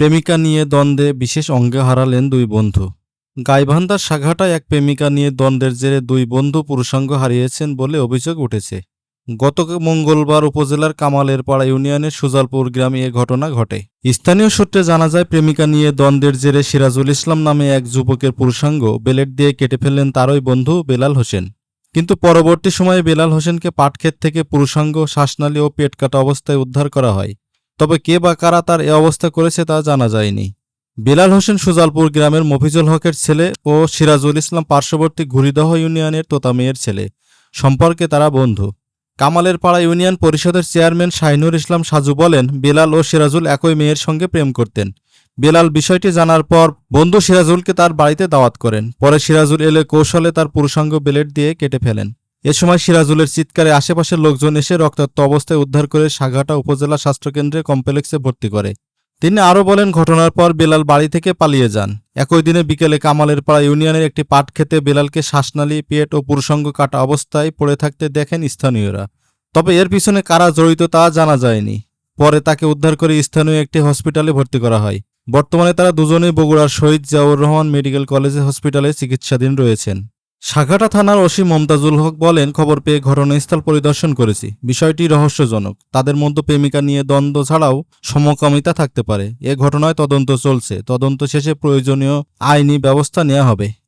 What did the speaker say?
প্রেমিকা নিয়ে দ্বন্দ্বে বিশেষ অঙ্গে হারালেন দুই বন্ধু। গাইবান্ধার সাঘাটায় এক প্রেমিকা নিয়ে দ্বন্দ্বের জেরে দুই বন্ধু পুরুষাঙ্গ হারিয়েছেন বলে অভিযোগ উঠেছে। গত মঙ্গলবার উপজেলার কামালের পাড়া ইউনিয়নের সুজালপুর গ্রামে এ ঘটনা ঘটে। স্থানীয় সূত্রে জানা যায়, প্রেমিকা নিয়ে দ্বন্দ্বের জেরে সিরাজুল ইসলাম নামে এক যুবকের পুরুষাঙ্গ বেলেট দিয়ে কেটে ফেললেন তারই বন্ধু বেলাল হোসেন। কিন্তু পরবর্তী সময়ে বেলাল হোসেনকে পাটক্ষেত থেকে পুরুষাঙ্গ, শ্বাসনালী ও পেট কাটা অবস্থায় উদ্ধার করা হয়। তবে কে বা কারা তার এ অবস্থা করেছে তা জানা যায়নি। বেলাল হোসেন সুজালপুর গ্রামের মফিজুল হকের ছেলে ও সিরাজুল ইসলাম পার্শ্ববর্তী ঘুরিদহ ইউনিয়নের তোতা মেয়ের ছেলে। সম্পর্কে তারা বন্ধু। কামালের পাড়া ইউনিয়ন পরিষদের চেয়ারম্যান শাহিনুর ইসলাম সাজু বলেন, বেলাল ও সিরাজুল একই মেয়ের সঙ্গে প্রেম করতেন। বেলাল বিষয়টি জানার পর বন্ধু সিরাজুলকে তার বাড়িতে দাওয়াত করেন। পরে সিরাজুল এলে কৌশলে তার পুরুষাঙ্গ বেলেট দিয়ে কেটে ফেলেন। এ সময় সিরাজুলের চিৎকারে আশেপাশের লোকজন এসে রক্তাক্ত অবস্থায় উদ্ধার করে সাঘাটা উপজেলা স্বাস্থ্যকেন্দ্রে কমপ্লেক্সে ভর্তি করে। তিনি আরও বলেন, ঘটনার পর বেলাল বাড়ি থেকে পালিয়ে যান। একই দিনে বিকেলে কামালের পাড়া ইউনিয়নের একটি পাট খেতে বেলালকে শ্বাসনালী, পেট ও পুরুষাঙ্গ কাটা অবস্থায় পড়ে থাকতে দেখেন স্থানীয়রা। তবে এর পিছনে কারা জড়িত তা জানা যায়নি। পরে তাকে উদ্ধার করে স্থানীয় একটি হসপিটালে ভর্তি করা হয়। বর্তমানে তারা দুজনেই বগুড়ার শহীদ জিয়াউর রহমান মেডিকেল কলেজ হসপিটালে চিকিৎসাধীন রয়েছেন। সাঘাটা থানার ওসি মমতাজুল হক বলেন, খবর পেয়ে ঘটনাস্থল পরিদর্শন করেছি। বিষয়টি রহস্যজনক। তাদের মধ্যে প্রেমিকা নিয়ে দ্বন্দ্ব ছাড়াও সমকামিতা থাকতে পারে। এ ঘটনায় তদন্ত চলছে। তদন্ত শেষে প্রয়োজনীয় আইনি ব্যবস্থা নেওয়া হবে।